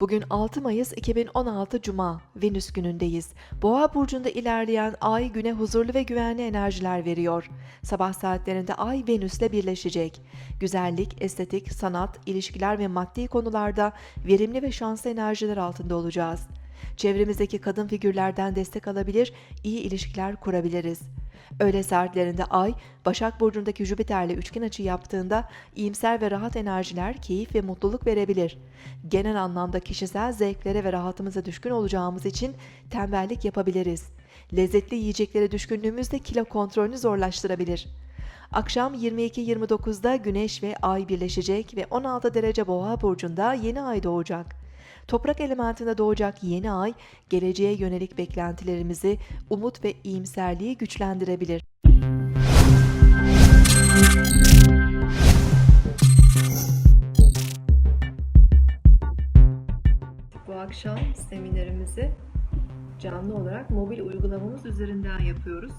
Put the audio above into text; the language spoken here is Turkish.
Bugün 6 Mayıs 2016 Cuma, Venüs günündeyiz. Boğa burcunda ilerleyen Ay güne huzurlu ve güvenli enerjiler veriyor. Sabah saatlerinde Ay Venüs'le birleşecek. Güzellik, estetik, sanat, ilişkiler ve maddi konularda verimli ve şanslı enerjiler altında olacağız. Çevremizdeki kadın figürlerden destek alabilir, iyi ilişkiler kurabiliriz. Öğle saatlerinde Ay, Başak Burcu'ndaki Jüpiter'le üçgen açı yaptığında iyimser ve rahat enerjiler keyif ve mutluluk verebilir. Genel anlamda kişisel zevklere ve rahatımıza düşkün olacağımız için tembellik yapabiliriz. Lezzetli yiyeceklere düşkünlüğümüz de kilo kontrolünü zorlaştırabilir. Akşam 22.29'da Güneş ve Ay birleşecek ve 16 derece Boğa burcunda yeni ay doğacak. Toprak elementinde doğacak yeni ay, geleceğe yönelik beklentilerimizi, umut ve iyimserliği güçlendirebilir. Bu akşam seminerimizi canlı olarak mobil uygulamamız üzerinden yapıyoruz.